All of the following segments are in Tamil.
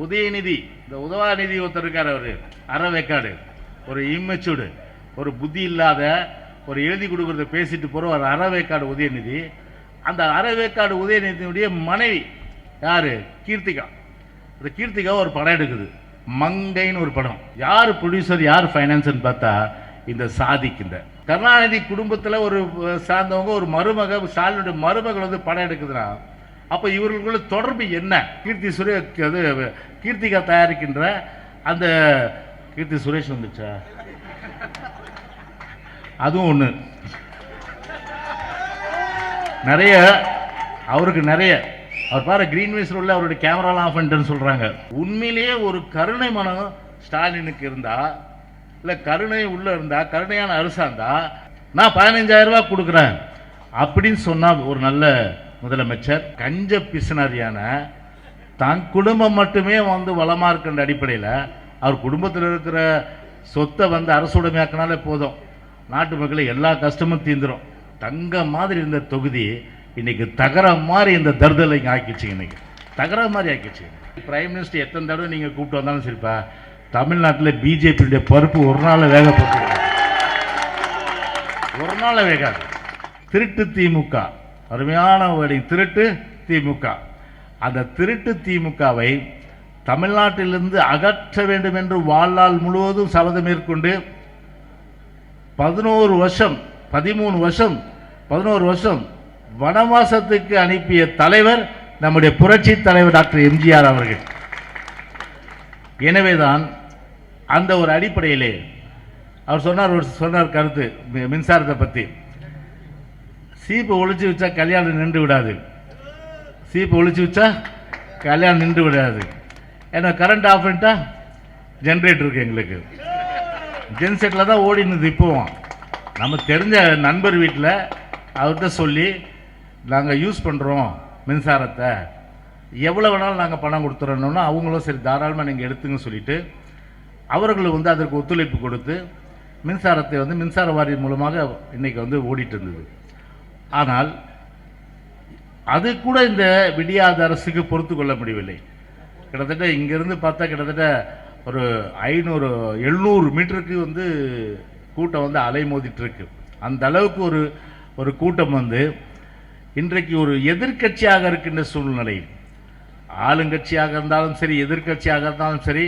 உதயநிதி இந்த உதவாநிதி ஒருத்தர் இருக்கார் அவர் அறவேக்காடு. ஒரு இம்மெச்சூர்டு ஒரு புத்தி இல்லாத ஒரு எழுதி கொடுக்குறத பேசிட்டு போகிற ஒரு அறவேக்காடு உதயநிதி. அந்த அறவேக்காடு உதயநிதியுடைய மனைவி யார்? கீர்த்திகா. இந்த கீர்த்திகா ஒரு படம் எடுக்குது. மங்கைன்னு ஒரு படம். யார் ப்ரொடியூசர் யார் ஃபைனான்ஸ்னு பார்த்தா இந்த சாதிக்கு இந்த. கருணாநிதி குடும்பத்தில் ஒரு சார்ந்தவங்க ஒரு மருமக ஸ்டாலினுடைய மருமகள் வந்து படம் எடுக்குதுன்னா அப்போ இவர்களுக்குள்ள தொடர்பு என்ன? கீர்த்தி சுரேஷ் அது கீர்த்திகா தயாரிக்கின்ற அந்த கீர்த்தி சுரேஷ் வந்துச்சா? அதுவும் ஒன்று நிறைய அவருக்கு நிறைய. அவர் பாரு கிரீன் கிரீன்வேஸ் ரோட்ல அவருடைய கேமராலாம் ஆஃப் பண்ணிட்டேன்னு சொல்கிறாங்க உண்மையிலேயே ஒரு கருணை மனம் ஸ்டாலினுக்கு இருந்தா இல்லை கருணை உள்ளே இருந்தால் கருணையான அரசாக இருந்தால் நான் பதினஞ்சாயிரம் கொடுக்குறேன். அப்படின்னு சொன்னால் ஒரு நல்ல முதலமைச்சர் கஞ்ச பிசுனாரியான தன் குடும்பம் மட்டுமே வந்து வளமாக இருக்கின்ற அடிப்படையில் அவர் குடும்பத்தில் இருக்கிற சொத்தை வந்து அரசுடைமையாக்கினாலே போதும். நாட்டு மக்களை எல்லா கஷ்டமும் தீந்துடும் தங்க மாதிரி இருந்த தொகுதி இன்றைக்கி தகர மாதிரி இந்த தருதலை இங்கே ஆக்கிச்சு இன்றைக்கி தகர மாதிரி ஆக்கிச்சு பிரைம் மினிஸ்டர் எத்தனை தடவை நீங்கள் கூப்பிட்டு வந்தாலும் சரிப்பா தமிழ்நாட்டில் பிஜேபியுடைய பருப்பு ஒரு நாள் வேக போட்டு ஒரு நாள் வேகாது. திருட்டு திமுக. அருமையான திருட்டு திமுக. அந்த திருட்டு திமுகவை தமிழ்நாட்டிலிருந்து அகற்ற வேண்டும் என்று வாழ்நாள் முழுவதும் சபதம் மேற்கொண்டு பதினோரு வருஷம் பதிமூணு வருஷம் பதினோரு வருஷம் வனவாசத்துக்கு அனுப்பிய தலைவர் நம்முடைய புரட்சி தலைவர் டாக்டர் எம்ஜிஆர் அவர்கள். எனவேதான் அந்த ஒரு அடிப்படையிலே அவர் சொன்னார் ஒரு சொன்னார் கருத்து மின்சாரத்தை பற்றி சீப்பை ஒழிச்சு வச்சா கல்யாணம் நின்று விடாது. சீப்பை ஒழிச்சு வச்சா கல்யாணம் நின்று விடாது. ஏன்னா கரண்ட் ஆஃப் பண்ணிட்டா ஜென்ரேட்டர் இருக்குது எங்களுக்கு. ஜென்செட்டில் தான் ஓடினது இப்போவும். நம்ம தெரிஞ்ச நண்பர் வீட்டில் அவர்கிட்ட சொல்லி நாங்கள் யூஸ் பண்ணுறோம் மின்சாரத்தை. எவ்வளோ வேணாலும் நாங்கள் பணம் கொடுத்துறோன்னா அவங்களும் சரி தாராளமாக நீங்கள் எடுத்துங்க சொல்லிட்டு அவர்கள் வந்து அதற்கு ஒத்துழைப்பு கொடுத்து மின்சாரத்தை வந்து மின்சார வாரியம் மூலமாக இன்றைக்கி வந்து ஓடிட்டு இருந்தது. ஆனால் அது கூட இந்த விடியாத அரசுக்கு பொறுத்து கொள்ள முடியவில்லை. கிட்டத்தட்ட இங்கேருந்து பார்த்தா கிட்டத்தட்ட ஒரு ஐநூறு எழுநூறு மீட்டருக்கு வந்து கூட்டம் வந்து அலைமோதிட்டுருக்கு. அந்த அளவுக்கு ஒரு ஒரு கூட்டம் வந்து இன்றைக்கு ஒரு எதிர்க்கட்சியாக இருக்கின்ற சூழ்நிலை ஆளுங்கட்சியாக இருந்தாலும் சரி எதிர்க்கட்சியாக இருந்தாலும் சரி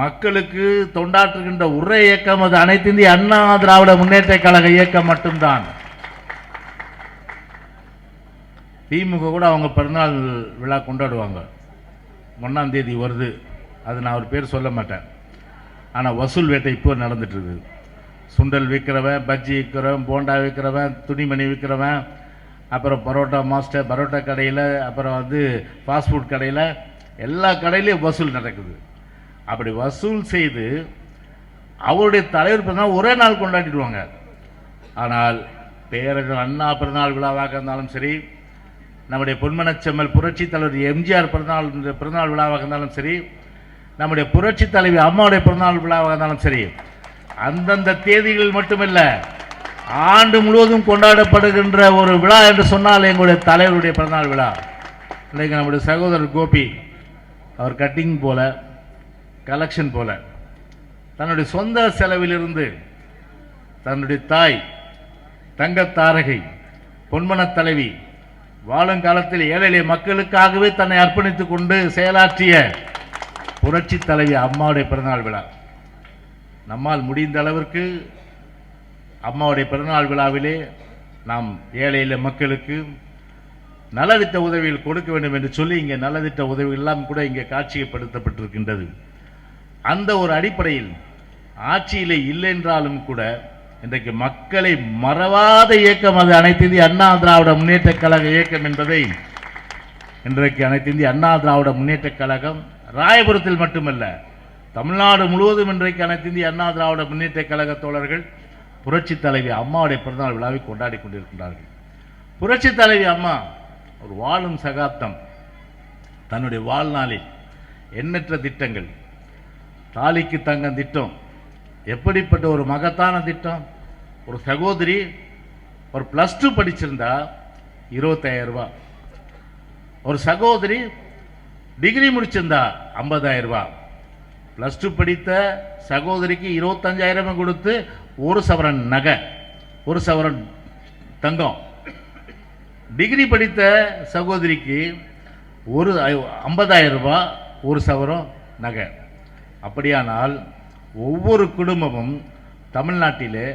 மக்களுக்கு தொண்டாற்றுகின்ற ஒரே இயக்கம் அது அனைத்து இந்திய அண்ணா திராவிட முன்னேற்ற கழக இயக்கம் மட்டும்தான். திமுக கூட அவங்க பிறந்தநாள் விழா கொண்டாடுவாங்க. ஒன்றாம் தேதி வருது. அது நான் ஒரு பேர் சொல்ல மாட்டேன். ஆனால் வசூல் வேட்டை இப்போ நடந்துட்டு இருக்குது சுண்டல் விற்கிறவன் பஜ்ஜி விற்கிறவன் போண்டா விற்கிறவன் துணிமணி விற்கிறவன் அப்புறம் பரோட்டா மாஸ்டர் பரோட்டா கடையில் அப்புறம் வந்து ஃபாஸ்ட் ஃபுட் கடையில் எல்லா கடையிலையும் வசூல் நடக்குது. அப்படி வசூல் செய்து அவருடைய தலைவர் பிறந்தால் ஒரே நாள் கொண்டாடிடுவாங்க. ஆனால் பேரர்கள் அண்ணா பிறந்தநாள் விழாவாக இருந்தாலும் சரி நம்முடைய பொன்மனச்செம்மல் புரட்சி தலைவர் எம்ஜிஆர் பிறந்தநாள் பிறந்தநாள் விழாவாக இருந்தாலும் சரி நம்முடைய புரட்சி தலைவி அம்மாவுடைய பிறந்தநாள் விழாவாக இருந்தாலும் சரி அந்தந்த தேதிகளில் மட்டுமல்ல ஆண்டு முழுவதும் கொண்டாடப்படுகின்ற ஒரு விழா என்று சொன்னால் எங்களுடைய தலைவருடைய பிறந்தநாள் விழா. இன்றைக்கு நம்முடைய சகோதரர் கோபி அவர் கட்டிங் போல கலெக்ஷன் போல தன்னுடைய சொந்த செலவிலிருந்து தன்னுடைய தாய் தங்கத்தாரகை பொன்மனத் தலைவி வாழும் காலத்தில் ஏழை மக்களுக்காகவே தன்னை அர்ப்பணித்துக் கொண்டு செயலாற்றிய புரட்சி தலைவி அம்மாவுடைய பிறந்தநாள் விழா. நம்மால் முடிந்த அளவிற்கு அம்மாவுடைய பிறந்தநாள் விழாவிலே நாம் ஏழை மக்களுக்கு நலத்திட்ட உதவிகள் கொடுக்க வேண்டும் என்று சொல்லி இங்கே நலத்திட்ட உதவிகள் எல்லாம் கூட இங்கே காட்சிப்படுத்தப்பட்டிருக்கின்றது அந்த ஒரு அடிப்படையில் ஆட்சியிலே இல்லை என்றாலும் கூட இன்றைக்கு மக்களை மறவாத இயக்கம் அது. அனைத்து இந்திய அண்ணா திராவிட முன்னேற்ற கழக இயக்கம் என்பதை இன்றைக்கு அனைத்து இந்திய அண்ணா திராவிட முன்னேற்ற கழகம் ராயபுரத்தில் மட்டுமல்ல தமிழ்நாடு முழுவதும் இன்றைக்கு அனைத்து இந்திய அண்ணா திராவிட முன்னேற்ற கழக தோழர்கள் புரட்சி தலைவி அம்மாவுடைய பிறந்தநாள் விழாவை கொண்டாடி கொண்டிருக்கின்றார்கள். புரட்சி தலைவி அம்மா ஒரு வாழும் சகாப்தம். தன்னுடைய வாழ்நாளில் எண்ணற்ற திட்டங்கள் தாலிக்கு தங்கம் திட்டம் எப்படிப்பட்ட ஒரு மகத்தான திட்டம்? ஒரு சகோதரி ஒரு ப்ளஸ் டூ படிச்சிருந்தா இருபத்தாயிரம் ஒரு சகோதரி டிகிரி முடிச்சிருந்தா 50000 ப்ளஸ் டூ படித்த சகோதரிக்கு இருபத்தஞ்சாயிரமும் கொடுத்து ஒரு சவரன் நகை ஒரு சவரன் தங்கம். டிகிரி படித்த சகோதரிக்கு ஒரு ஐம்பதாயிரம் ரூபாய் ஒரு சவரம் நகை. அப்படியானால் ஒவ்வொரு குடும்பமும் தமிழ்நாட்டிலே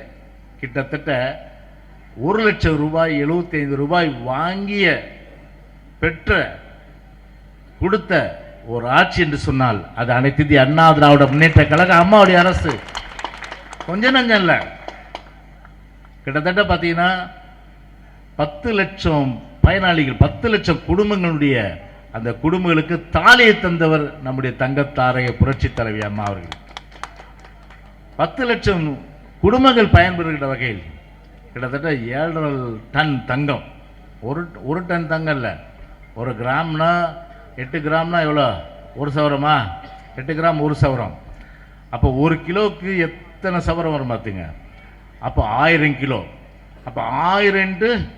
கிட்டத்தட்ட ஒரு லட்சம் ரூபாய் எழுபத்தைந்து ரூபாய் வாங்கிய பெற்ற கொடுத்த ஒரு ஆட்சி என்று சொன்னால் அது அனைத்து தி அண்ணா திராவிட முன்னேற்ற கழக அம்மாவுடைய அரசு. கொஞ்சம் நஞ்சம் இல்லை. கிட்டத்தட்ட பார்த்தீங்கன்னா பத்து லட்சம் பயனாளிகள் பத்து லட்சம் குடும்பங்களுடைய அந்த குடும்பங்களுக்கு தாலியை தந்தவர் நம்முடைய தங்கத்தாரைய புரட்சி தலைவி அம்மா அவர்கள். பத்து லட்சம் குடும்பங்கள் பயன்பெறுகிற வகையில் கிட்டத்தட்ட ஏழரை டன் தங்கம். ஒரு ஒரு டன் தங்கம் இல்லை. ஒரு கிராம்னா எட்டு கிராம்னா எவ்வளோ? ஒரு சவரமா? எட்டு கிராம் ஒரு சவரம். அப்போ ஒரு கிலோவுக்கு எத்தனை சவரம் வரும் பார்த்துங்க. அப்போ ஆயிரம் கிலோ. அப்போ ஆயிரண்டு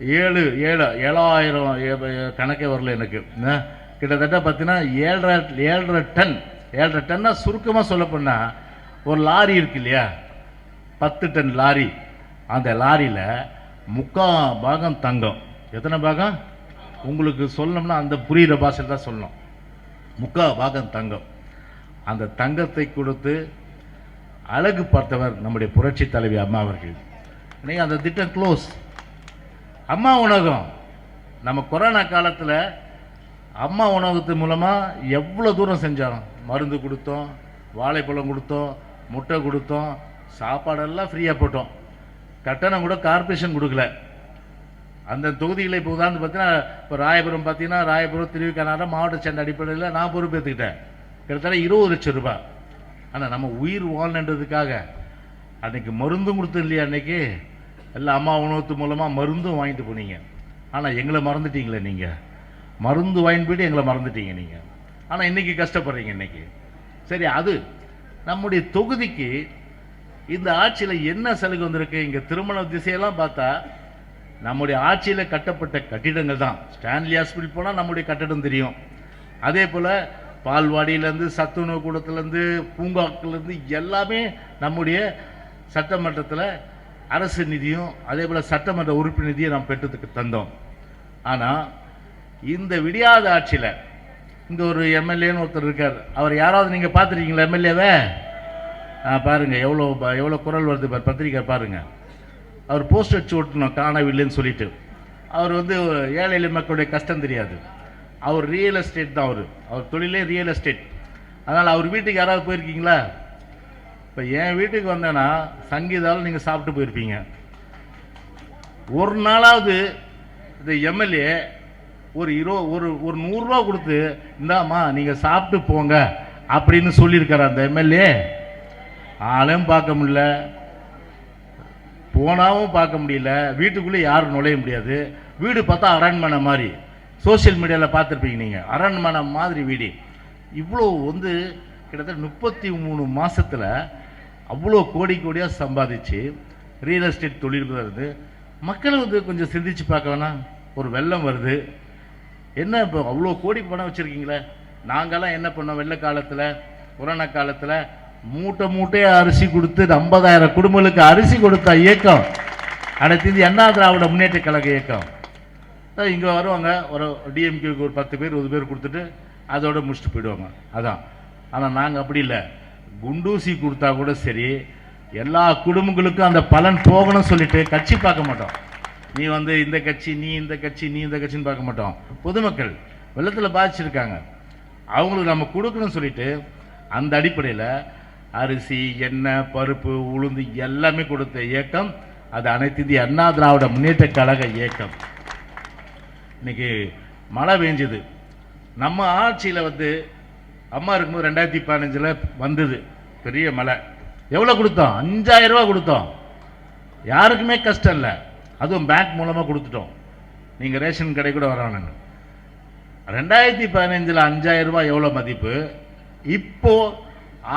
ஏழு ஏழு ஏழாயிரம் ஏ- கணக்கே வரல எனக்கு. என்ன? கிட்டத்தட்ட பார்த்தீங்கன்னா ஏழரை ஏழரை டன். ஏழரை டன்னா சுருக்கமாக சொல்லப்போனால் ஒரு லாரி இருக்கு இல்லையா? பத்து டன் லாரி. அந்த லாரியில் முக்கா பாகம் தங்கம். எத்தனை பாகம்? உங்களுக்கு சொல்லணும்னா அந்த புரிகிற பாஷையில் தான் சொல்லணும். முக்கா பாகம் தங்கம். அந்த தங்கத்தை கொடுத்து அழகு பார்த்தவர் நம்முடைய புரட்சி தலைவி அம்மா அவர்கள். இன்றைக்கி அந்த திட்டம் க்ளோஸ் அம்மா உணவகம். நம்ம கொரோனா காலத்தில் அம்மா உணவகத்து மூலமாக எவ்வளோ தூரம் செஞ்சோம் மருந்து கொடுத்தோம் வாழைப்பழம் கொடுத்தோம் முட்டை கொடுத்தோம் சாப்பாடெல்லாம் ஃப்ரீயாக போட்டோம். கட்டணம் கூட கார்ப்பரேஷன் கொடுக்கல. அந்த தொகுதியில் இப்போ உதாரணத்து பார்த்தீங்கன்னா இப்போ ராயபுரம் பார்த்தீங்கன்னா ராயபுரம் திருவிக்கனாட மாவட்ட சண்டை அடிப்படையில் நான் பொறுப்பேற்றுக்கிட்டேன் கிட்டத்தட்ட இருபது லட்சம் ரூபாய். ஆனால் நம்ம உயிர் வாழணுன்றதுக்காக அன்றைக்கி மருந்தும் கொடுத்தது இல்லையா அன்னைக்கு? எல்லாம் அம்மா உணவத்து மூலமாக மருந்தும் வாங்கிட்டு போனீங்க. ஆனால் எங்களை மறந்துட்டீங்களே நீங்கள் மருந்து வாங்கிட்டு போயிட்டு எங்களை மறந்துட்டீங்க நீங்கள் ஆனால் இன்னைக்கு கஷ்டப்படுறீங்க இன்றைக்கி சரி அது நம்முடைய தொகுதிக்கு இந்த ஆட்சியில் என்ன சலுகை வந்திருக்கு? இங்கே திருமண திசையெல்லாம் பார்த்தா நம்முடைய ஆட்சியில் கட்டப்பட்ட கட்டிடங்கள் தான். ஸ்டான்லி ஹாஸ்பிட்டல் போனால் நம்முடைய கட்டடம் தெரியும். அதே போல் பால்வாடியிலேருந்து சத்துணவு கூடத்துலேருந்து பூங்காக்கிலேருந்து எல்லாமே நம்முடைய சட்டமன்றத்தில் அரசு நிதியும் அதே போல் சட்டமன்ற உறுப்பினர் நிதியை நாம் பெற்றதுக்கு தந்தோம். ஆனால் இந்த விடியாத ஆட்சியில் இங்கே ஒரு எம்எல்ஏன்னு ஒருத்தர் இருக்கார். அவர் யாராவது நீங்கள் பார்த்துருக்கீங்களா எம்எல்ஏவை ஆ பாருங்கள் எவ்வளோ எவ்வளோ குரல் வருது பத்திரிக்கை பாருங்க. அவர் போஸ்ட் அடிச்சு ஓட்டணும் காணவில்லைன்னு சொல்லிட்டு. அவர் வந்து ஏழை எளிய மக்களுடைய கஷ்டம் தெரியாது. அவர் ரியல் எஸ்டேட் தான் அவர். அவர் தொழிலே ரியல் எஸ்டேட் அதனால் அவர் வீட்டுக்கு யாராவது போயிருக்கீங்களா? இப்போ என் வீட்டுக்கு வந்தேன்னா சங்கீதாவில் நீங்கள் சாப்பிட்டு போயிருப்பீங்க. ஒரு நாளாவது இந்த எம்எல்ஏ ஒரு இரு ஒரு ஒரு நூறுரூவா கொடுத்து இந்தாம்மா நீங்கள் சாப்பிட்டு போங்க அப்படின்னு சொல்லியிருக்காரு அந்த எம்எல்ஏ. ஆளையும் பார்க்க முடியல. போனாவும் பார்க்க முடியல. வீட்டுக்குள்ளே யாரும் நுழைய முடியாது. வீடு பார்த்தா அரண்மனை மாதிரி. சோஷியல் மீடியாவில் பார்த்துருப்பீங்க நீங்கள் அரண்மனை மாதிரி வீடு. இவ்வளோ வந்து கிட்டத்தட்ட முப்பத்தி மூணு மாதத்தில் அவ்வளோ கோடி கோடியாக சம்பாதிச்சு ரியல் எஸ்டேட் தொழில் வருது. மக்களை வந்து கொஞ்சம் சிந்திச்சு பார்க்க வேணாம். ஒரு வெள்ளம் வருது. என்ன இப்போ அவ்வளோ கோடி பணம் வச்சுருக்கீங்களே? நாங்கள்லாம் என்ன பண்ணோம் வெள்ள காலத்தில் கொரோனா காலத்தில்? மூட்டை மூட்டையாக அரிசி கொடுத்து ஐம்பதாயிரம் குடும்பங்களுக்கு அரிசி கொடுத்த இயக்கம். அடுத்து இது அண்ணா திராவிட முன்னேற்ற கழக இயக்கம். இங்கே வருவாங்க ஒரு டிஎம்கேக்கு ஒரு பத்து பேர் இருபது பேர் கொடுத்துட்டு அதோட முடிச்சுட்டு போயிடுவாங்க. அதான். ஆனால் நாங்கள் அப்படி இல்லை. குண்டூசி கொடுத்தா கூட சரி எல்லா குடும்பங்களுக்கும் அந்த பலன் போகணும்னு சொல்லிட்டு கட்சி பார்க்க மாட்டோம். நீ வந்து இந்த கட்சி நீ இந்த கட்சி நீ இந்த கட்சின்னு பார்க்க மாட்டோம். பொதுமக்கள் வெள்ளத்தில் பாதிச்சிருக்காங்க. அவங்களுக்கு நம்ம கொடுக்கணும்னு சொல்லிட்டு அந்த அடிப்படையில் அரிசி எண்ணெய் பருப்பு உளுந்து எல்லாமே கொடுத்த இயக்கம் அது அனைத்து இந்திய அண்ணா திராவிட முன்னேற்ற கழக இயக்கம். இன்னைக்கு மழை பெஞ்சுது. நம்ம ஆட்சியில் வந்து அம்மா இருக்கும்போது ரெண்டாயிரத்தி பதினஞ்சில் வந்தது பெரிய மழை. எவ்வளோ கொடுத்தோம்? அஞ்சாயிரம் ரூபா கொடுத்தோம். யாருக்குமே கஷ்டம் இல்லை. அதுவும் பேங்க் மூலமாக கொடுத்துட்டோம். நீங்கள் ரேஷன் கடை கூட வரானுங்க. ரெண்டாயிரத்தி பதினஞ்சில் அஞ்சாயிரரூபா எவ்வளோ மதிப்பு? இப்போது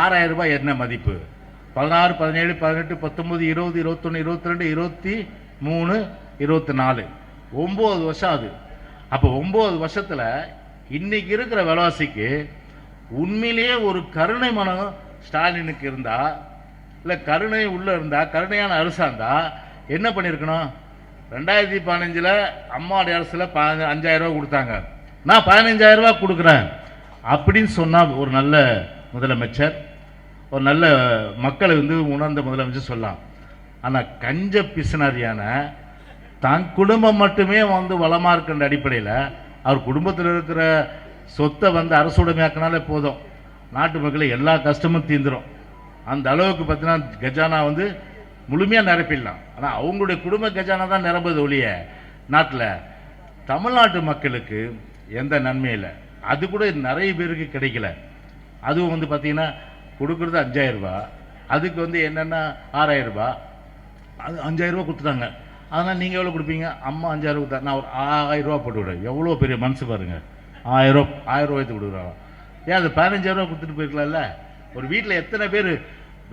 ஆறாயிரம் ரூபாய் என்ன மதிப்பு? பதினாறு பதினேழு பதினெட்டு பத்தொம்பது இருபது இருபத்தொன்று இருபத்தி ரெண்டு இருபத்தி மூணு இருபத்தி நாலு ஒம்பது வருஷம் ஆகுது அப்போ ஒம்பது வருஷத்தில் இன்னைக்கு இருக்கிற விலவாசிக்கு உண்மையிலேயே ஒரு கருணை மனம் ஸ்டாலினுக்கு இருந்தால் இல்லை கருணை உள்ளே இருந்தால் கருணையான அரசாக இருந்தால் என்ன பண்ணியிருக்கணும் ரெண்டாயிரத்தி பதினஞ்சில் அம்மாவுடைய அரசில் பதினஞ்சு அஞ்சாயிரரூவா கொடுத்தாங்க. நான் பதினஞ்சாயிரம் கொடுக்குறேன். அப்படின்னு சொன்னால் ஒரு நல்ல முதலமைச்சர் ஒரு நல்ல மக்களை வந்து உணர்ந்த முதலமைச்சர் சொல்லலாம். ஆனால் கஞ்ச பிசினாரியான தன் குடும்பம் மட்டுமே வந்து வளமாக இருக்கின்ற அடிப்படையில் அவர் குடும்பத்தில் இருக்கிற சொத்தை வந்து அரசுடைமையாக்கினாலே போதும். நாட்டு மக்களை எல்லா கஷ்டமும் தீந்துடும் அந்த அளவுக்கு பார்த்தீங்கன்னா கஜானா வந்து முழுமையாக நிரப்பிடலாம். ஆனால் அவங்களுடைய குடும்ப கஜானா தான் நிரம்புது ஒழிய நாட்டில். தமிழ்நாட்டு மக்களுக்கு எந்த நன்மையில் இல்லை. அது கூட நிறைய பேருக்கு கிடைக்கல. அதுவும் வந்து பார்த்திங்கன்னா கொடுக்குறது அஞ்சாயிரரூபா அதுக்கு வந்து என்னென்னா ஆறாயிரம் ரூபாய் அது அஞ்சாயிரரூபா கொடுத்துட்டாங்க. அதனால் நீங்கள் எவ்வளோ கொடுப்பீங்க? அம்மா அஞ்சாயிரம் கொடுத்தா நான் ஒரு ஆயிரரூபா போட்டு விடுறேன். எவ்வளோ பெரிய மனசு பாருங்க. ஆயிரம் ரூபா ஆயிரம் ரூபாய்த்து கொடுக்குறாங்க ஏன் அது பதினஞ்சாயிரம் ரூபா கொடுத்துட்டு போயிருக்கலாம்ல? ஒரு வீட்டில் எத்தனை பேர்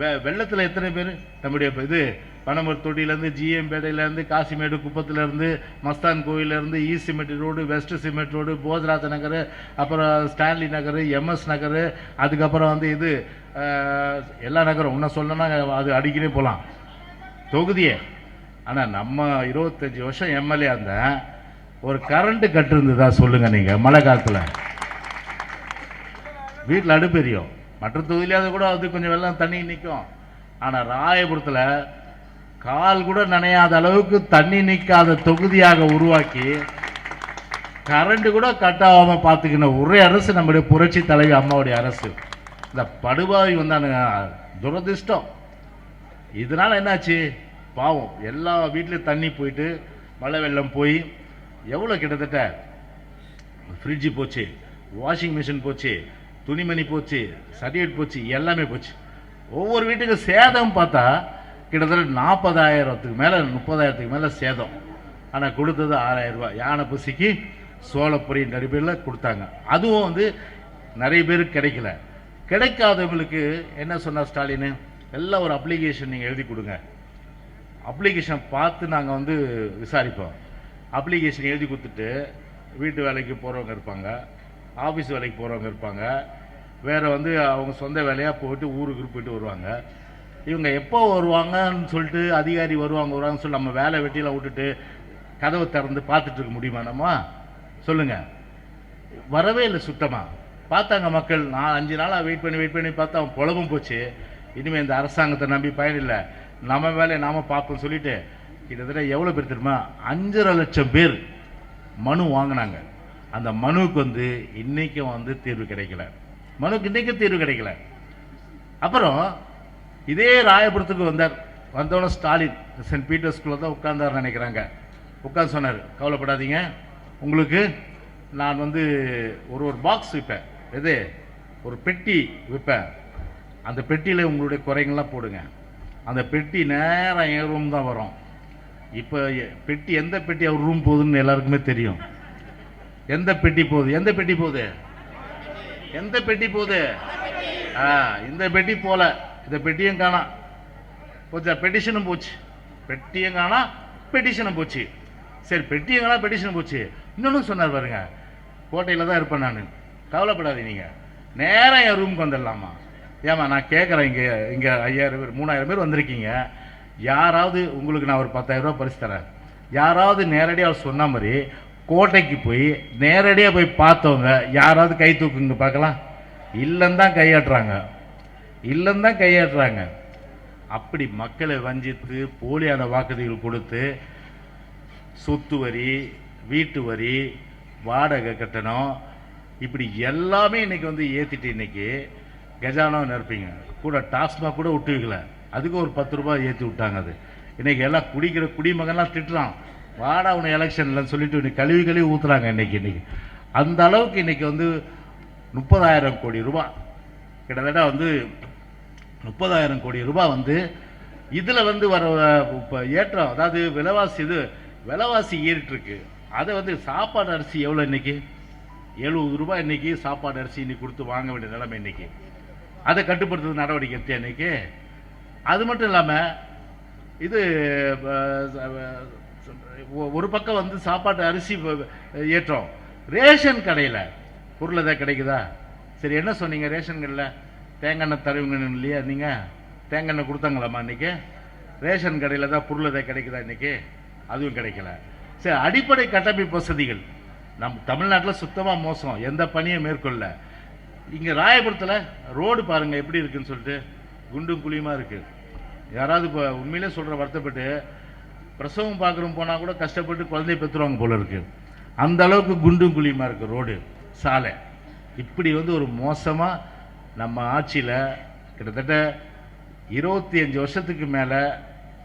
வெ வெள்ளத்தில் எத்தனை பேர்? நம்முடைய இது பனமர் தொட்டியிலேருந்து ஜிஎம்பேட்டையிலேருந்து காசிமேடு குப்பத்துலேருந்து மஸ்தான் கோயிலேருந்து east cement road west cement road Bhojaraja Nagar அப்புறம் ஸ்டான்லி நகர் எம்எஸ் நகர் அதுக்கப்புறம் வந்து இது எல்லா நகரம். இன்னும் சொல்லணும்னா அது அடிக்கடி போகலாம் தொகுதியே. ஆனால் நம்ம இருபத்தஞ்சி வருஷம் எம்எல்ஏ இருந்தேன் ஒரு கரண்ட்டு கட்டு இருந்ததா சொல்லுங்கள் நீங்கள் மழை காலத்தில். வீட்டில் அடுப்பெரியும் மற்ற தொகுதியிலாவது கூட அது கொஞ்சம் வெள்ளம் தண்ணி நிற்கும் ஆனால் ராயபுரத்தில் கால் கூட நனையாத அளவுக்கு தண்ணி நிற்காத தொகுதியாக உருவாக்கி கரண்ட் கூட கட் ஆகாமல் பார்த்துக்கின ஒரே அரசு நம்முடைய புரட்சி தலைவி அம்மாவுடைய அரசு. இந்த படுபாவி வந்தானுங்க. துரதிர்ஷ்டம். இதனால் என்னாச்சு? பாவம். எல்லா வீட்லேயும் தண்ணி போயிட்டு மழை வெள்ளம் போய் எவ்வளோ கிட்டத்தட்ட? ஃப்ரிட்ஜு போச்சு. வாஷிங் மிஷின் போச்சு. துணிமணி போச்சு சர்டிஃபிகேட் போச்சு எல்லாமே போச்சு. ஒவ்வொரு வீட்டுக்கும் சேதம் பார்த்தா கிட்டத்தட்ட நாற்பதாயிரத்துக்கு மேலே முப்பதாயிரத்துக்கு மேலே சேதம். ஆனால் கொடுத்தது ஆறாயிரம் ரூபாய். யானை பசிக்கு சோளப்பொரி நடிப்பில் கொடுத்தாங்க. அதுவும் வந்து நிறைய பேருக்கு கிடைக்கல. கிடைக்காதவங்களுக்கு என்ன சொன்னார் ஸ்டாலின்? எல்லாம் ஒரு அப்ளிகேஷன் நீங்கள் எழுதி கொடுங்க. அப்ளிகேஷன் பார்த்து நாங்கள் வந்து விசாரிப்போம். அப்ளிகேஷன் எழுதி கொடுத்துட்டு வீட்டு வேலைக்கு போகிறவங்க இருப்பாங்க. ஆஃபீஸ் வேலைக்கு போகிறவங்க இருப்பாங்க. வேறு வந்து அவங்க சொந்த வேலையாக போயிட்டு ஊருக்கு போயிட்டு வருவாங்க. இவங்க எப்போ வருவாங்கன்னு சொல்லிட்டு அதிகாரி வருவாங்க வருவாங்கன்னு சொல்லி நம்ம வேலை வெட்டியெல்லாம் விட்டுட்டு கதவை திறந்து பார்த்துட்டு இருக்க முடியுமா நம்ம? சொல்லுங்கள் வரவே இல்லை சுத்தமாக பார்த்தாங்க மக்கள். நான் அஞ்சு நாளாக வெயிட் பண்ணி வெயிட் பண்ணி பார்த்தா அவன் புலம்பும் போச்சு. இனிமேல் இந்த அரசாங்கத்தை நம்பி பயன் இல்லை நம்ம வேலையை நாம் பார்ப்போம் சொல்லிட்டு கிட்டத்தட்ட எவ்வளோ பேர் தெரியுமா? அஞ்சரை லட்சம் பேர் மனு வாங்கினாங்க. அந்த மனுவுக்கு வந்து இன்றைக்கும் வந்து தீர்வு கிடைக்கல. மனுக்கு இன்றைக்கும் தீர்வு கிடைக்கல. அப்புறம் இதே ராயபுரத்துக்கு வந்தார். வந்தோடனே ஸ்டாலின் சென்ட் பீட்டர் ஸ்கூலில் தான் உட்கார்ந்தார் நினைக்கிறாங்க. உட்காந்து சொன்னார் கவலைப்படாதீங்க. உங்களுக்கு நான் வந்து ஒரு ஒரு பாக்ஸ் விற்பேன் எது? ஒரு பெட்டி விற்பேன் அந்த பெட்டியில் உங்களுடைய குறைங்கள்லாம் போடுங்க. அந்த பெட்டி நேரம் என் ரூம் தான் வரும். இப்போ பெட்டி எந்த பெட்டி அவர் ரூம் போகுதுன்னு எல்லாருக்குமே தெரியும். எந்த பெட்டி போகுது? எந்த பெட்டி போகுது? எந்த பெட்டி போகுது? ஆ இந்த பெட்டி போல. இந்த பெட்டியும் காணா. போச்சா? பெட்டிஷனும் போச்சு. பெட்டியும் காணா பெட்டிஷனும் போச்சு. சரி பெட்டியும் காணா பெட்டிஷனும் போச்சு. இன்னொன்னு சொன்னார் பாருங்க. கோட்டையில் தான் இருப்பேன் நான். கவலைப்படாதீங்க நீங்கள் நேராக என் ரூமுக்கு வந்துடலாமா? ஏமா நான் கேட்குறேன் இங்கே இங்கே ஐயாயிரம் பேர் மூணாயிரம் பேர் வந்திருக்கீங்க. யாராவது உங்களுக்கு நான் ஒரு பத்தாயிரம் ரூபாய் பரிசு தரேன். யாராவது நேரடியாக சொன்ன மாதிரி கோட்டைக்கு போய் நேரடியாக போய் பார்த்தவங்க யாராவது கை தூக்குங்க பார்க்கலாம். இல்லைன்னு தான் கையாட்டுறாங்க. இல்லைன்னு தான் கையாட்டுறாங்க. அப்படி மக்களை வஞ்சித்து போலியான வாக்குறுதிகள் கொடுத்து சொத்து வரி வீட்டு வரி வாடகை கட்டணம் இப்படி எல்லாமே இன்றைக்கி வந்து ஏற்றிட்டு இன்னைக்கு கஜானம் நிரப்பிங்க. கூட டாஸ்மாக் கூட விட்டுவிக்கல அதுக்கு ஒரு பத்து ரூபாய் ஏற்றி விட்டாங்க அது. இன்னைக்கு எல்லாம் குடிக்கிற குடிமகன்லாம் திட்டுறான் வாடா உன எலெக்ஷன்லன்னு சொல்லிட்டு இன்னைக்கு கழுவி கழுவி ஊத்துறாங்க இன்னைக்கு இன்னைக்கு. அந்த அளவுக்கு இன்றைக்கி வந்து முப்பதாயிரம் கோடி ரூபா. கிட்டத்தட்ட வந்து முப்பதாயிரம் கோடி ரூபா வந்து இதில் வந்து வர இப்போ ஏற்றம் அதாவது விலைவாசி இது விலைவாசி ஏறிட்டுருக்கு. அதை வந்து சாப்பாடு அரிசி எவ்வளோ இன்றைக்கி எழுபது ரூபாய் இன்னைக்கு சாப்பாடு அரிசி இன்னைக்கு கொடுத்து வாங்க வேண்டிய நிலைமை இன்னைக்கு. அதை கட்டுப்படுத்துறது நடவடிக்கை எடுத்தேன் இன்னைக்கு? அது மட்டும் இல்லாமல் இது ஒரு பக்கம் வந்து சாப்பாட்டு அரிசி ஏற்றோம் ஏற்றம். ரேஷன் கடையில் பொருள் எதாவது கிடைக்குதா? சரி என்ன சொன்னீங்க ரேஷன் கடையில்? தேங்காய் எண்ணெய் தருவீங்கன்னு இல்லையா நீங்கள் தேங்காய் எண்ணெய் கொடுத்தாங்களாம்மா இன்றைக்கி ரேஷன் கடையில் தான் பொருள் எதாவது கிடைக்குதா இன்றைக்கி அதுவும் கிடைக்கல. சரி அடிப்படை கட்டமைப்பு வசதிகள். நம் தமிழ்நாட்டில் சுத்தமாக மோசம். எந்த பணியும் மேற்கொள்ள இங்கே ராயபுரத்தில் ரோடு பாருங்கள் எப்படி இருக்குன்னு சொல்லிட்டு குண்டும் குழியுமா இருக்குது யாராவது இப்போ உண்மையிலே சொல்கிற வருத்தப்பட்டு பிரசவம் பார்க்குறோம் போனால் கூட கஷ்டப்பட்டு குழந்தைய பெற்றுருவாங்க போல இருக்குது அந்த அளவுக்கு குண்டும் குழியுமா இருக்குது ரோடு சாலை. இப்படி வந்து ஒரு மோசமாக நம்ம ஆட்சியில் கிட்டத்தட்ட இருபத்தி அஞ்சு வருஷத்துக்கு மேலே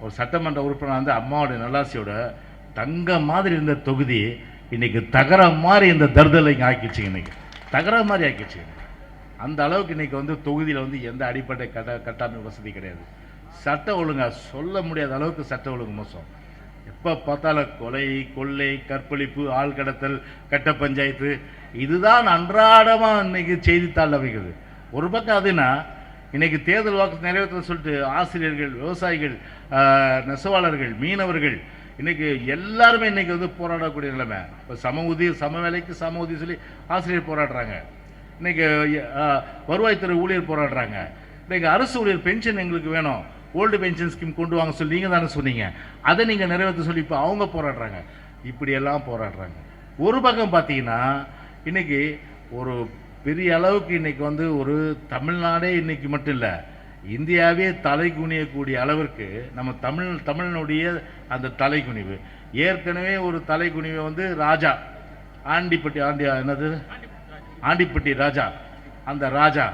ஒரு சட்டமன்ற உறுப்பினர் வந்து அம்மாவோட நல்லாசியோட தங்க மாதிரி இருந்த தொகுதி இன்றைக்கி தகர மாதிரி இந்த தர்தலை இங்கே ஆக்கிடுச்சுங்க இன்றைக்கி தகர மாதிரி ஆக்கிடுச்சு. அந்த அளவுக்கு இன்றைக்கி வந்து தொகுதியில் வந்து எந்த அடிப்படை கட்ட கட்டமைப்பு வசதி கிடையாது. சட்ட ஒழுங்கா சொல்ல முடியாத அளவுக்கு சட்ட ஒழுங்கு மோசம். எப்போ பார்த்தாலும் கொலை கொள்ளை கற்பழிப்பு ஆள் கடத்தல் கட்ட பஞ்சாயத்து இதுதான் அன்றாடமாக இன்னைக்கு செய்தித்தாள் அமைகிறது. ஒரு பக்கம் அதுனா இன்றைக்கி தேர்தல் வாக்கு நிறைவேற்ற சொல்லிட்டு ஆசிரியர்கள் விவசாயிகள் நெசவாளர்கள் மீனவர்கள் இன்றைக்கி எல்லாருமே இன்றைக்கி வந்து போராடக்கூடிய நிலைமை. இப்போ சம ஊதிய சம வேலைக்கு சம ஊதியம் சொல்லி ஆசிரியர் போராடுறாங்க. இன்னைக்கு வருவாய்த்துறை ஊழியர் போராடுறாங்க. இன்றைக்கி அரசு ஊழியர் பென்ஷன் எங்களுக்கு வேணும். ஓல்டு பென்ஷன் ஸ்கீம் கொண்டு வாங்க சொல்லி நீங்கள் தானே சொன்னீங்க. அதை நீங்கள் நிறைவேற்ற சொல்லி இப்போ அவங்க போராடுறாங்க. இப்படியெல்லாம் போராடுறாங்க. ஒரு பக்கம் பார்த்தீங்கன்னா இன்றைக்கி ஒரு பெரிய அளவுக்கு இன்றைக்கி வந்து ஒரு தமிழ்நாடே இன்றைக்கி மட்டும் இல்லை இந்தியாவே தலை குனியக்கூடிய அளவிற்கு நம்ம தமிழ் தமிழனுடைய அந்த தலைக்குனிவு ஏற்கனவே ஒரு தலைக்குனிவை வந்து ராஜா ஆண்டிப்பட்டி ஆண்டி என்னது? ஆண்டிப்பட்டி ராஜா. அந்த ராஜா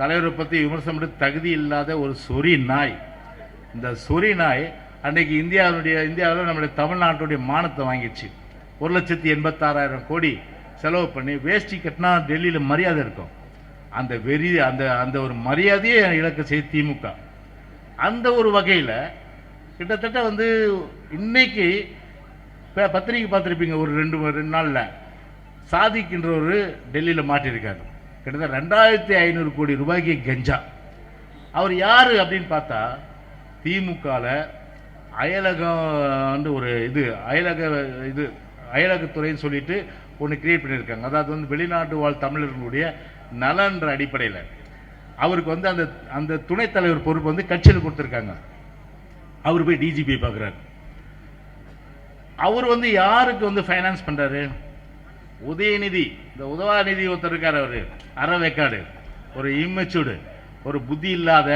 தலைவரை பற்றி விமர்சனம் தகுதி இல்லாத ஒரு சொறி நாய். இந்த சொறி நாய் அன்றைக்கி இந்தியாவுடைய இந்தியாவில் நம்முடைய தமிழ்நாட்டுடைய மானத்தை வாங்கிடுச்சு. ஒரு லட்சத்தி எண்பத்தாறாயிரம் கோடி செலவு பண்ணி வேஷ்டி கட்டினா டெல்லியில் மரியாதை இருக்கும். அந்த வெறி அந்த அந்த ஒரு மரியாதையே இழக்க செய்ய திமுக. அந்த ஒரு வகையில் கிட்டத்தட்ட வந்து இன்னைக்கு இப்போ பத்திரிக்கை பார்த்துருப்பீங்க ஒரு ரெண்டு ரெண்டு நாளில். சாதிக்கின்ற ஒரு டெல்லியில் மாட்டியிருக்காரு. கிட்டத்தட்ட ரெண்டாயிரத்தி ஐநூறு கோடி ரூபாய்க்கு கெஞ்சா. அவர் யார் அப்படின்னு பார்த்தா திமுகவில் அயலகம் ஒரு இது அயலக இது அயலகத்துறைன்னு சொல்லிட்டு ஒன்று கிரியேட் பண்ணியிருக்காங்க அதாவது வந்து வெளிநாட்டு வாழ் தமிழர்களுடைய நலன்ற அடிப்படையில். அவருக்கு வந்து அந்த அந்த துணைத் தலைவர் பொறுப்பு வந்து கட்சியில் கொடுத்துருக்காங்க. அவர் போய் டிஜிபி பார்க்குறாரு அவர் வந்து யாருக்கு வந்து ஃபைனான்ஸ் பண்ணுறாரு உதயநிதி இந்த உதவாநிதி ஒருத்தர் இருக்கார் அவர். அறவேக்காடு. ஒரு இம்மெச்சூர்டு ஒரு புத்தி இல்லாத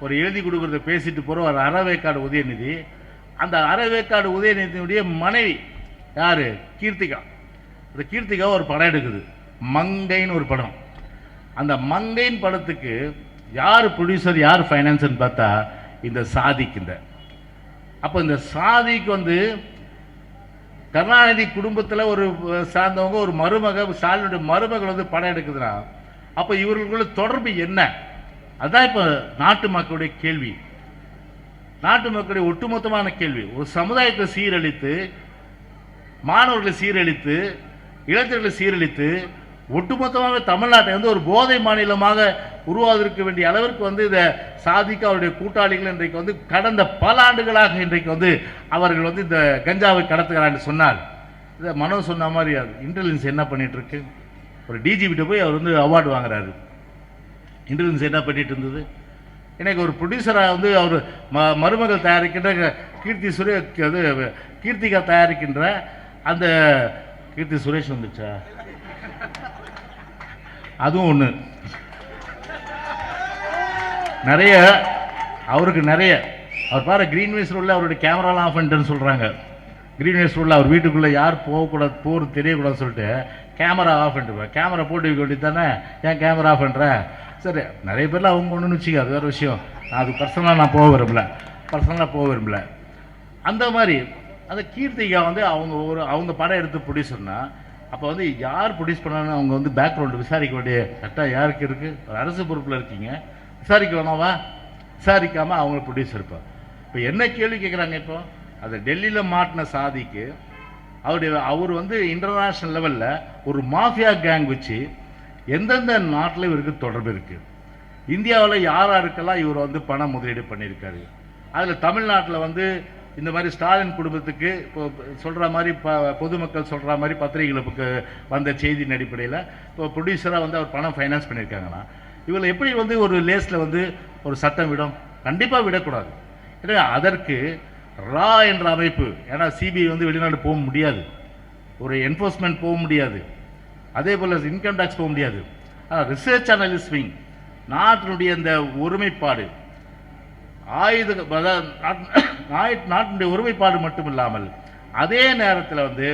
ஒரு எழுதி கொடுக்குறத பேசிட்டு போகிற ஒரு அறவேக்காடு உதயநிதி. அந்த அறவேக்காடு உதயநிதியினுடைய மனைவி யாரு? கீர்த்திகா. அந்த கீர்த்திகா ஒரு படம் எடுக்குது. மங்கைன்னு ஒரு படம். அந்த மங்கைன் படத்துக்கு யார் ப்ரொடியூசர் யார் ஃபைனான்ஸ்னு பார்த்தா இந்த சாதிக்குந்த அப்போ இந்த சாதிக்கு வந்து கருணாநிதி குடும்பத்தில் ஒரு சார்ந்தவங்க ஒரு மருமக ஸ்டாலினுடைய மருமகள் வந்து படம் எடுக்குதுன்னா அப்போ இவர்களுக்குள்ள தொடர்பு என்ன? அதுதான் இப்போ நாட்டு மக்களுடைய கேள்வி. நாட்டு மக்களுடைய ஒட்டுமொத்தமான கேள்வி. ஒரு சமுதாயத்தை சீரழித்து மாணவர்களை சீரழித்து இளைஞர்களை சீரழித்து ஒட்டுமொத்தமாக தமிழ்நாட்டை வந்து ஒரு போதை மாநிலமாக உருவாவதற்கு வேண்டிய அளவிற்கு வந்து இதை சாதிக்க அவருடைய கூட்டாளிகள் இன்றைக்கு வந்து கடந்த பல ஆண்டுகளாக இன்றைக்கு வந்து அவர்கள் வந்து இந்த கஞ்சாவை கடத்துகிறான்னு சொன்னார் இதை மனோ சொன்ன மாதிரி இன்டெலிஜென்ஸ் என்ன பண்ணிட்டு இருக்கு? ஒரு டிஜிபிட்ட போய் அவர் வந்து அவார்டு வாங்குறாரு. இன்டெலிஜென்ஸ் என்ன பண்ணிட்டு இருந்தது? எனக்கு ஒரு ப்ரொடியூசராக வந்து அவர் ம மருமகள் தயாரிக்கின்ற கீர்த்தி சுரேஷ் அது கீர்த்திகா தயாரிக்கின்ற அந்த கீர்த்தி சுரேஷ் வந்துச்சா? அதுவும் ஒன்று நிறைய அவருக்கு நிறைய. அவர் பாரு கிரீன்வேஸ் ரோடில் அவருடைய கேமராலாம் ஆஃப் பண்ணிட்டேன்னு சொல்கிறாங்க கிரீன்வேஸ் ரோடில் அவர் வீட்டுக்குள்ளே யார் போகக்கூடாது போகிறது தெரியக்கூடாதுன்னு சொல்லிட்டு கேமரா ஆஃப் பண்ணிட்டு கேமரா போட்டு வைக்க வேண்டியது தானே? ஏன் கேமரா ஆஃப் பண்ணுற சரி நிறைய பேர்லாம் அவங்க ஒன்றுன்னு வச்சுக்க அது வேறு விஷயம். நான் அது பர்சனலாக நான் போக விரும்பல. பர்சனலாக போக விரும்பல. அந்த மாதிரி அந்த கீர்த்திகா வந்து அவங்க ஒரு அவங்க படம் எடுத்து ப்ரொடியூசர்னா அப்போ வந்து யார் ப்ரொடியூஸ் பண்ணாலும் அவங்க வந்து பேக்ரவுண்டு விசாரிக்க வேண்டிய கரெக்டாக யாருக்கு இருக்குது அரசு பொறுப்பில் இருக்கீங்க. விசாரிக்க வேணாவா விசாரிக்காமல் அவங்க ப்ரொடியூசர் இப்போ இப்போ என்ன கேள்வி கேட்குறாங்க இப்போ? அதை டெல்லியில் மாட்டின சாதிக்கு அவருடைய அவர் வந்து இன்டர்நேஷ்னல் லெவலில் ஒரு மாஃபியா கேங் வச்சு எந்தெந்த நாட்டில் இவருக்கு தொடர்பு இருக்குது இந்தியாவில் யார் யாருக்கெல்லாம் இவர் வந்து பணம் முதலீடு பண்ணியிருக்காரு? அதில் தமிழ்நாட்டில் வந்து இந்த மாதிரி ஸ்டாலின் குடும்பத்துக்கு இப்போ சொல்கிற மாதிரி ப பொதுமக்கள் சொல்கிற மாதிரி பத்திரிகைகளுக்கு வந்த செய்தியின் அடிப்படையில் இப்போ ப்ரொடியூசராக வந்து அவர் பணம் ஃபைனான்ஸ் பண்ணியிருக்காங்கன்னா இவங்களை எப்படி வந்து ஒரு லேஸில் வந்து ஒரு சட்டம் விடும்? கண்டிப்பாக விடக்கூடாது. ஏன்னா அதற்கு ரா என்ற அமைப்பு ஏன்னா சிபிஐ வந்து வெளிநாடு போக முடியாது. ஒரு என்ஃபோர்ஸ்மெண்ட் போக முடியாது. அதே போல் இன்கம் டேக்ஸ் போக முடியாது. ரிசர்ச் அனலிஸ்ட் விங் நாட்டினுடைய இந்த ஒருமைப்பாடு. ஆயுத நாட்- நாட்டினுடைய ஒருமைப்பாடு மட்டும் இல்லாமல் அதே நேரத்தில் வந்து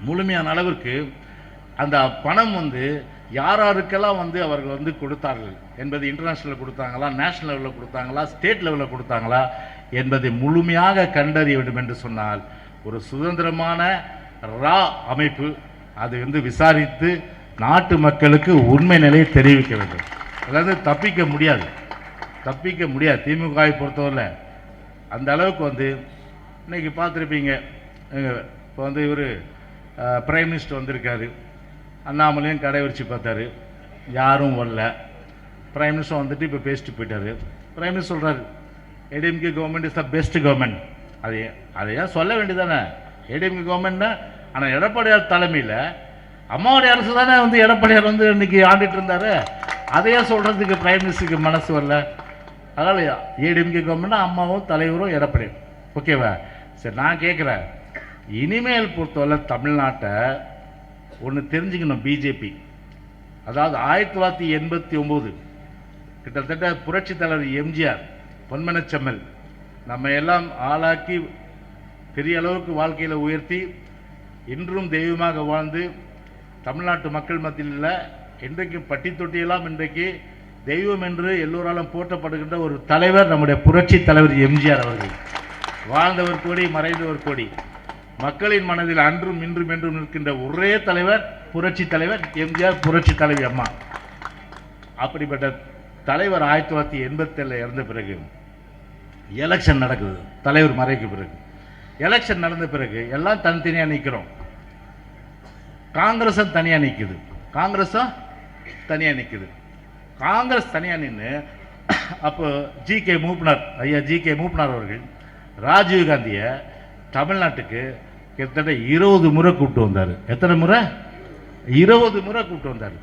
முழுமையான அளவிற்கு அந்த பணம் வந்து யார் யாருக்கெல்லாம் வந்து அவர்கள் வந்து கொடுத்தார்கள் என்பது இன்டர்நேஷனலில் கொடுத்தாங்களா நேஷனல் லெவலில் கொடுத்தாங்களா ஸ்டேட் லெவலில் கொடுத்தாங்களா என்பதை முழுமையாக கண்டறிய வேண்டும் என்று சொன்னால் ஒரு சுதந்திரமான ரா அமைப்பு அது வந்து விசாரித்து நாட்டு மக்களுக்கு உண்மை நிலையை தெரிவிக்க வேண்டும். அதாவது தப்பிக்க முடியாது. தப்பிக்க முடியாது. திமுகவை பொறுத்தவரை அந்த அளவுக்கு வந்து இன்னைக்கு பார்த்துருப்பீங்க இப்போ வந்து இவர் பிரைம் மினிஸ்டர் வந்திருக்காரு. அண்ணாமலையும் கடை வச்சு பார்த்தாரு. யாரும் வரல. பிரைம் மினிஸ்டர் வந்துட்டு இப்போ பேசிட்டு போயிட்டாரு. பிரைம் மினிஸ்டர் சொல்கிறாரு ADMK government is the best government அது அதை ஏன் சொல்ல வேண்டியதானே ஏடிஎம்கே கவர்மெண்ட்னா ஆனால் எடப்பாடியார் தலைமையில் அம்மாவுடைய அரசு தானே வந்து எடப்பாடியார் வந்து இன்னைக்கு ஆண்டுட்டு இருந்தார்? அதையே சொல்கிறதுக்கு பிரைம் மினிஸ்டருக்கு மனசு வரல. அதனால் ஏடிஎம்கே கவர்மெண்ட்னா அம்மாவும் தலைவரும் எடப்பாடியும் ஓகேவா சரி நான் கேட்குறேன் இனிமேல் பொறுத்தவரை தமிழ்நாட்டை ஒன்று தெரிஞ்சுக்கணும் பிஜேபி அதாவது ஆயிரத்தி தொள்ளாயிரத்தி எண்பத்தி ஒம்பது கிட்டத்தட்ட புரட்சித் தலைவர் எம்ஜிஆர் பொன்மனச்செம்மல் நம்ம எல்லாம் ஆளாக்கி பெரிய அளவுக்கு வாழ்க்கையில் உயர்த்தி இன்றும் தெய்வமாக வாழ்ந்து தமிழ்நாட்டு மக்கள் மத்தியில் இல்ல, இன்றைக்கு பட்டி தொட்டியெல்லாம் இன்றைக்கு தெய்வம் என்று எல்லோராலும் போற்றப்படுகின்ற ஒரு தலைவர் நம்முடைய புரட்சி தலைவர் எம்ஜிஆர் அவர்கள். வாழ்ந்தவர் கோடி மறைந்தவர் கோடி. மக்களின் மனதில் அன்றும் இன்றும் என்றும் நிற்கின்ற ஒரே தலைவர் புரட்சி தலைவர் எம்ஜிஆர் புரட்சி தலைவி அம்மா. அப்படிப்பட்ட தலைவர் ஆயிரத்தி தொள்ளாயிரத்தி எண்பத்தேழில் இறந்த பிறகு எலெக்ஷன் நடக்குது. தலைவர் மறைக்கு பிறகு. எலெக்ஷன் நடந்த பிறகு எல்லாம் தனித்தனியாக நிற்கிறோம் காங்கிரஸும் தனியாக நிற்குது காங்கிரஸும் தனியாக நிற்குது காங்கிரஸ் தனியாக நின்று அப்போ ஜி கே மூப்பனார் ஐயா ஜி கே மூப்பனார் அவர்கள் ராஜீவ் காந்தியை தமிழ்நாட்டுக்கு கிட்டத்தட்ட இருபது முறை கூப்பிட்டு வந்தார். எத்தனை முறை? இருபது முறை கூப்பிட்டு வந்தார்.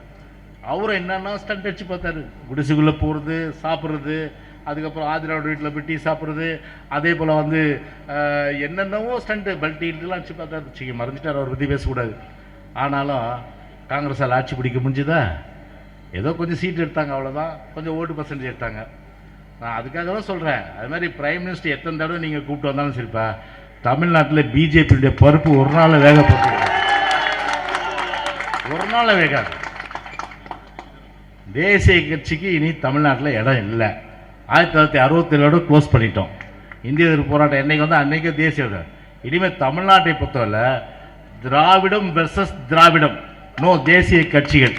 அவரும் என்னென்னா ஸ்டண்ட் அடிச்சு பார்த்தாரு. குடிசுக்குள்ளே போகிறது சாப்பிட்றது அதுக்கப்புறம் ஆதிராவோட வீட்டில் போய் டீ சாப்பிட்றது அதே போல் வந்து என்னென்னவோ ஸ்டண்ட்டு பல்ட்டிலாம் அடிச்சு பார்த்தாரு. வச்சுக்க மறைஞ்சிட்டார் அவர் பற்றி பேசக்கூடாது. ஆனாலும் காங்கிரஸால் ஆட்சி பிடிக்க முடிஞ்சுதா? ஏதோ கொஞ்சம் சீட் எடுத்தாங்க அவ்வளோதான் கொஞ்சம் ஓட்டு பர்சன்டேஜ் எடுத்தாங்க. நான் அதுக்காக தான் சொல்கிறேன் அது மாதிரி பிரைம் மினிஸ்டர் எத்தனை தடவை நீங்கள் கூப்பிட்டு வந்தாலும் சரிப்பா. தமிழ்நாட்டில் பிஜேபியுடைய பருப்பு ஒரு நாள் வேக போட்டு ஒரு நாள் வேகாது. தேசிய கட்சிக்கு இனி தமிழ்நாட்டில் இடம் இல்லை. ஆயிரத்தி தொள்ளாயிரத்தி அறுபத்தேழோட க்ளோஸ் பண்ணிட்டோம். இந்திய எதிர்ப்பு போராட்டம் என்றைக்கு வந்து அன்றைக்கே தேசிய இனிமேல் தமிழ்நாட்டை பொறுத்தவரை திராவிடம் வெர்சஸ் திராவிடம். நோ தேசிய கட்சிகள்.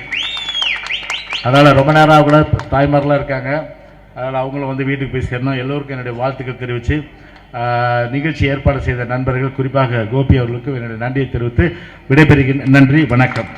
அதனால் ரொம்ப நேரம் கூட தாய்மாரெலாம் இருக்காங்க. அதனால் அவங்களும் வந்து வீட்டுக்கு போய் சேரணும். எல்லோருக்கும் என்னுடைய வாழ்த்துக்கள் தெரிவித்து நிகழ்ச்சி ஏற்பாடு செய்த நண்பர்கள் குறிப்பாக கோபி அவர்களுக்கும் என்னுடைய நன்றியை தெரிவித்து விடைபெறுகின்ற நன்றி வணக்கம்.